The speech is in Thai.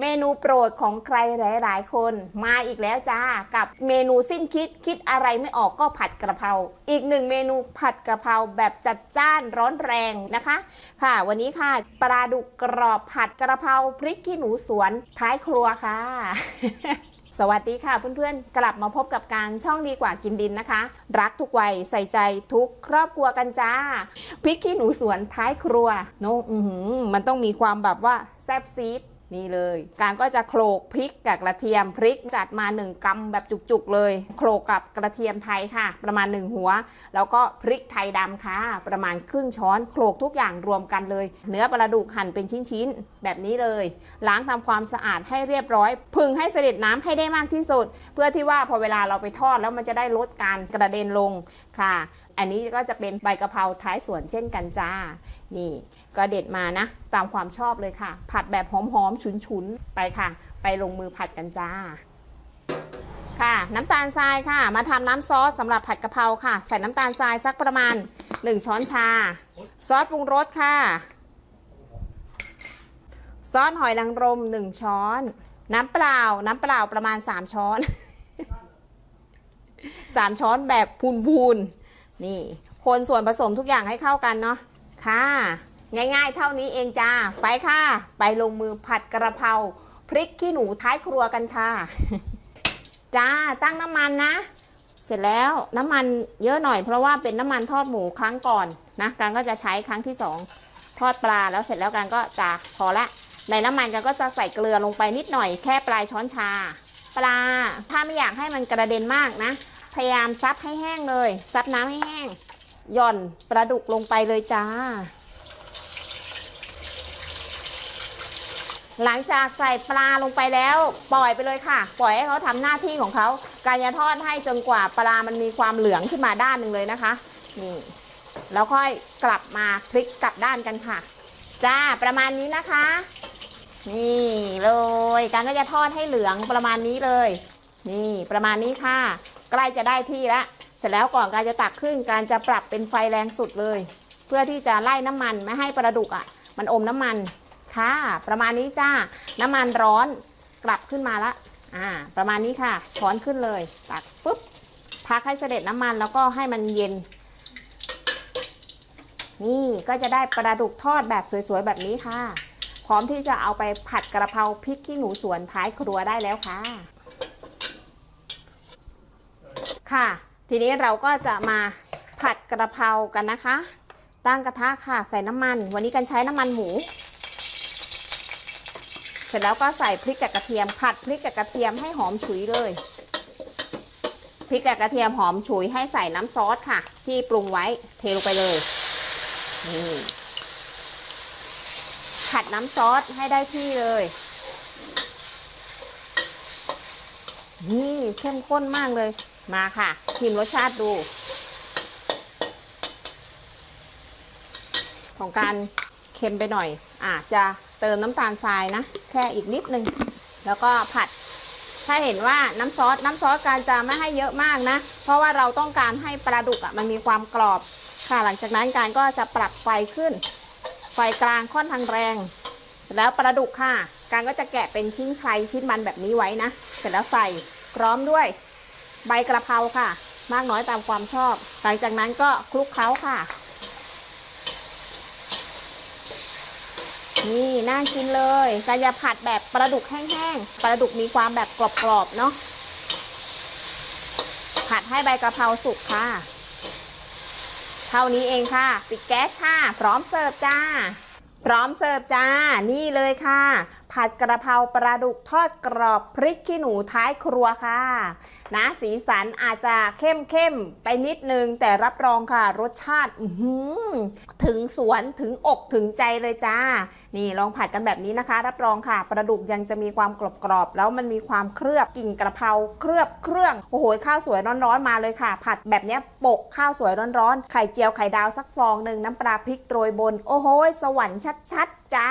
เมนูโปรดของใครหลาย ๆ คนมาอีกแล้วจ้ากับเมนูสิ้นคิดคิดอะไรไม่ออกก็ผัดกระเพราอีกหนึ่งเมนูผัดกระเพราแบบจัดจ้านร้อนแรงนะคะ ค่ะ วันนี้ค่ะปลาดุกกรอบผัดกระเพราพริกขี้หนูสวนท้ายครัวค่ะสวัสดีค่ะเพื่อนๆ กลับมาพบกับการช่องดีกว่ากินดินนะคะ รักทุกวัยใส่ใจทุกครอบครัวกันจ้าพริกขี้หนูสวนท้ายครัวโน้อือหือมันต้องมีความแบบว่าแซบซีด นี่เลย การก็จะโขลกพริกกับกระเทียมพริกจัดมา 1กำแบบจุกๆเลย โขลกกับกระเทียมไทยค่ะ ประมาณ 1 หัว แล้วก็พริกไทยดำค่ะ ประมาณครึ่งช้อนโขลกทุกอย่างรวมกันเลย เนื้อปลาดุกหั่นเป็นชิ้นๆ แบบนี้เลย ล้างทำความสะอาดให้เรียบร้อย พึงให้เสด็จน้ำให้ได้มากที่สุด เพื่อที่ว่าพอเวลาเราไปทอดแล้วมันจะได้ลดการกระเด็นลงค่ะ อันนี้ก็จะเป็นใบกะเพราท้ายสวนเช่นกันจ้า นี่ก็เด็ดมานะ ตามความชอบเลยค่ะ ผัดแบบหอมๆ ฉุนๆ ไปค่ะ ไปลงมือผัดกันจ้า ค่ะ น้ำตาลทรายค่ะ มาทำน้ำซอสสำหรับผัดกะเพราค่ะ ใส่น้ำตาลทรายสักประมาณ 1 ช้อนชา ซอสปรุงรสค่ะ ซอสหอยนางรม 1 ช้อน น้ำเปล่า น้ำเปล่าประมาณ 3 ช้อน 3 ช้อนแบบพูนๆ นี่คนส่วนผสมทุกอย่างให้เข้ากันเนาะค่ะ ง่ายๆ เท่านี้เองจ้า ไปค่ะ ไปลงมือผัดกระเพราพริกขี้หนูท้ายครัวกันค่ะ จ้าตั้งน้ำมันนะ เสร็จแล้วน้ำมันเยอะหน่อยเพราะว่าเป็นน้ำมันทอดหมูครั้งก่อนนะการก็จะใช้ครั้งที่สองทอดปลาแล้วเสร็จแล้วกันก็จะพอละ ในน้ำมันกันก็จะใส่เกลือลงไปนิดหน่อยแค่ปลายช้อนชา ปลาถ้าไม่อยากให้มันกระเด็นมากนะ พยายามซับให้แห้งเลย ซับน้ำให้แห้ง หย่อนปลาดุกลงไปเลยจ้า หลังจากใส่ปลาลงไปแล้ว ปล่อยไปเลยค่ะ ปล่อยให้เขาทำหน้าที่ของเขาการจะทอดให้จนกว่าปลามันมีความเหลืองขึ้นมาด้านหนึ่งเลยนะคะนี่แล้วค่อยกลับมาพลิกกลับด้านกันค่ะ จ้าประมาณนี้นะคะ นี่เลยการก็จะทอดให้เหลืองประมาณนี้เลย นี่ประมาณนี้ค่ะ ใกล้จะได้ที่แล้วเสร็จแล้วก่อนการจะตักขึ้นการจะปรับเป็นไฟแรงสุดเลย เพื่อที่จะไล่น้ำมันไม่ให้ปลาดุกอะ มันอมน้ำมันค่ะ ประมาณนี้จ้าน้ำมันร้อนกลับขึ้นมาละอ่า ประมาณนี้ค่ะ ช้อนขึ้นเลย ตักปุ๊บพักให้เสด็จน้ำมันแล้วก็ให้มันเย็น นี่ก็จะได้ปลาดุกทอดแบบสวยๆแบบนี้ค่ะ พร้อมที่จะเอาไปผัดกระเพราพริกขี้หนูสวนท้ายครัวได้แล้วค่ะ ค่ะ ทีนี้เราก็จะมาผัดกระเพรากันนะคะ ตั้งกระทะค่ะใส่น้ำมัน วันนี้กันใช้น้ำมันหมู เสร็จแล้วก็ใส่พริกกับกระเทียมผัดพริกกับกระเทียมให้หอมฉุยเลยพริกกับกระเทียมหอมฉุยให้ใส่น้ำซอสค่ะ ที่ปรุงไว้เทลงไปเลยนี่ผัดน้ำซอสให้ได้ที่เลย นี่เข้มข้นมากเลย มาค่ะ ชิมรสชาติดู ของการเค็มไปหน่อย อาจจะเติมน้ำตาลทรายนะ แค่อีกนิดนึง แล้วก็ผัด ถ้าเห็นว่าน้ำซอส น้ำซอสการจะไม่ให้เยอะมากนะ เพราะว่าเราต้องการให้ปลาดุกอะ่ะมันมีความกรอบ ค่ะ หลังจากนั้นการก็จะปรับไฟขึ้น ไฟกลางค่อนข้างแรง แล้วปลาดุกค่ะ การก็จะแกะเป็นชิ้นใครชิ้นมันแบบนี้ไว้นะ เสร็จแล้วใส่พร้อมด้วยใบกระเพราค่ะ มากน้อยตามความชอบ หลังจากนั้นก็คลุกเคล้าค่ะ นี่น่ากินเลยการจะผัดแบบปลาดุกแห้งๆปลาดุกมีความแบบกรอบๆเนาะผัดให้ใบกระเพราสุกค่ะ เท่านี้เองค่ะ ปิดแก๊สค่ะ พร้อมเสิร์ฟจ้า พร้อมเสิร์ฟจ้า นี่เลยค่ะ ผัดกระเพราปลาดุกทอดกรอบพริกขี้หนูท้ายครัวค่ะ นะสีสันอาจจะเข้มเข้มไปนิดนึง แต่รับรองค่ะ รสชาติหถึงสวนถึงอกถึงใจเลยจ้า นี่ลองผัดกันแบบนี้นะคะ รับรองค่ะปลาดุกยังจะมีความกรอบๆแล้วมันมีความเคลือบกลิ่นกระเพราเคลือบเครื่องโอ้โหข้าวสวยร้อนๆมาเลยค่ะ ผัดแบบนี้โปะข้าวสวยร้อนๆไข่เจียวไข่ดาวสักฟองหนึ่งน้ำปลาพริกโรยบน โอ้โหสวรรค์ชัดชัดๆจ้า